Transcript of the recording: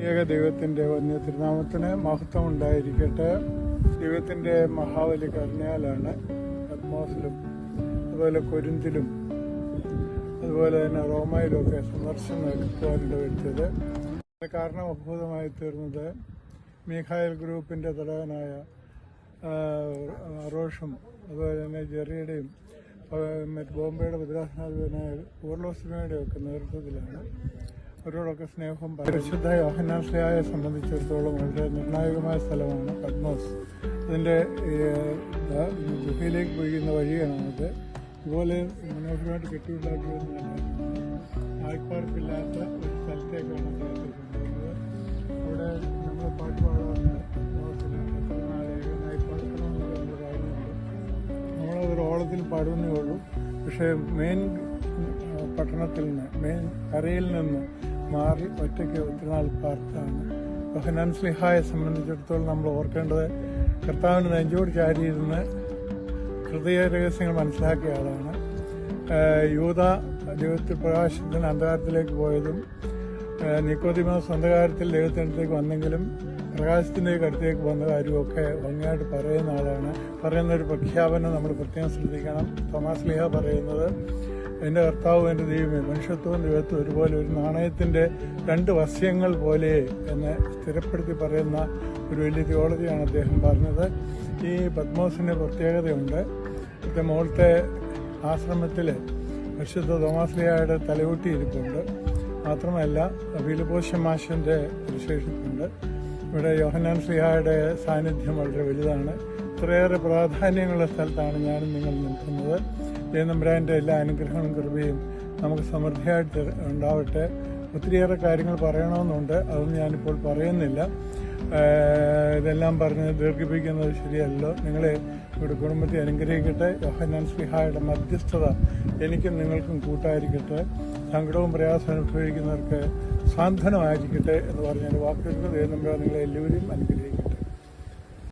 ഏക ദൈവത്തിന്റെ വന്യ തിരുനാമത്തിന് മഹത്വം ഉണ്ടായിരിക്കട്ടെ ദൈവത്തിന്റെ മഹാബലി കരുണയാലാണ് പത്മോസിലും അതുപോലെ കൊരിന്തിലും അതുപോലെ തന്നെ റോമയിലും ഒക്കെ സന്ദർശനം നടത്തുവാനിട വരുത്തിയത് കാരണം അത്ഭുതമായി തീർന്നത് മീഖായൽ ഗ്രൂപ്പിന്റെ തലവനായ റോഷും അതുപോലെ തന്നെ ജെറിയുടെയും മറ്റ് ബോംബെയുടെ ഭദ്രാസനാധിപനായ പൂർലോസിമയുടെ ഒക്കെ നേതൃത്വത്തിലാണ് അവരോടൊക്കെ സ്നേഹം പരിശുദ്ധ യോഹനാശ്രയായെ സംബന്ധിച്ചിടത്തോളം വളരെ നിർണായകമായ സ്ഥലമാണ് പത്മോസ്. അതിന്റെ ഗുഹയിലേക്ക് പോയിരുന്ന വഴിയാണത്. ഇതുപോലെ മനോഹരമായിട്ട് കെട്ടിയുണ്ടാക്കിയതെന്നാണ് ആൾക്കാർക്കില്ലാത്ത ഒരു സ്ഥലത്തേക്കാണ് അവിടെ നമ്മൾ പാട്ട് പാടാറുണ്ട് നമ്മളതൊരു ഓളത്തിൽ പാടുന്നേ ഉള്ളൂ. പക്ഷേ മെയിൻ പട്ടണത്തിൽ നിന്ന് മെയിൻ കരയിൽ നിന്ന് മാറി ഒറ്റയ്ക്ക് ഒത്തിരി നാൾ പാർത്താണ് യോഹനാൻ സ്ലിഹായെ സംബന്ധിച്ചിടത്തോളം നമ്മൾ ഓർക്കേണ്ടത് കർത്താവിന് നെഞ്ചോട് ചാരിയിരുന്ന് ഹൃദയ രഹസ്യങ്ങൾ മനസ്സിലാക്കിയ ആളാണ്. യൂത ദൈവത്തിൽ പ്രകാശത്തിന് അന്ധകാരത്തിലേക്ക് പോയതും നിക്കോതിമാസ് അന്ധകാരത്തിൽ ദൈവത്തിനടുത്തേക്ക് വന്നെങ്കിലും പ്രകാശത്തിന്റെ അടുത്തേക്ക് വന്ന കാര്യമൊക്കെ ഭംഗിയായിട്ട് പറയുന്ന ആളാണ്. പറയുന്ന ഒരു പ്രഖ്യാപനം നമ്മൾ പ്രത്യേകം ശ്രദ്ധിക്കണം. തോമാസ് ലിഹ പറയുന്നത് എന്റെ കർത്താവും എന്റെ ദൈവമേ മനുഷ്യത്വവും ദൈവത്വം ഒരുപോലെ ഒരു നാണയത്തിന്റെ രണ്ട് വസ്യങ്ങൾ പോലെ എന്ന് സ്ഥിരപ്പെടുത്തി പറയുന്ന ഒരു വലിയ തിയോളജിയാണ് അദ്ദേഹം പറഞ്ഞത്. ഈ പത്മോസിന് പ്രത്യേകതയുണ്ട്. ഇവിടുത്തെ മുകളിലത്തെ ആശ്രമത്തിൽ പരിശുദ്ധ തോമാസ്ലിയായുടെ തലയൂട്ടി ഇരിപ്പുണ്ട് മാത്രമല്ല മാഷിന്റെ വിശേഷിപ്പുണ്ട് ഇവിടെ യോഹനാൻ ശ്രീഹായുടെ സാന്നിധ്യം വളരെ വലുതാണ്. ഇത്രയേറെ പ്രാധാന്യമുള്ള സ്ഥലത്താണ് ഞാനും നിങ്ങൾ നിൽക്കുന്നത്. ജയനമ്പരാന്റെ എല്ലാ അനുഗ്രഹങ്ങളും കൃപയും നമുക്ക് സമൃദ്ധിയായിട്ട് ഉണ്ടാവട്ടെ. ഒത്തിരിയേറെ കാര്യങ്ങൾ പറയണമെന്നുണ്ട്. അതൊന്നും ഞാനിപ്പോൾ പറയുന്നില്ല. ഇതെല്ലാം പറഞ്ഞ് ദീർഘിപ്പിക്കുന്നത് ശരിയല്ലോ. നിങ്ങളെ ഇവിടെ കുടുംബത്തെ അനുഗ്രഹിക്കട്ടെ. യോഹന്നാൻ സ്ലിഹായുടെ മധ്യസ്ഥത എനിക്കും നിങ്ങൾക്കും കൂട്ടായിരിക്കട്ടെ. സങ്കടവും പ്രയാസം അനുഭവിക്കുന്നവർക്ക് സാന്ത്വനമായിരിക്കട്ടെ എന്ന് പറഞ്ഞ വാക്കുകൾക്ക് ദൈവം നിങ്ങളെ എല്ലാവരും അനുഗ്രഹിക്കും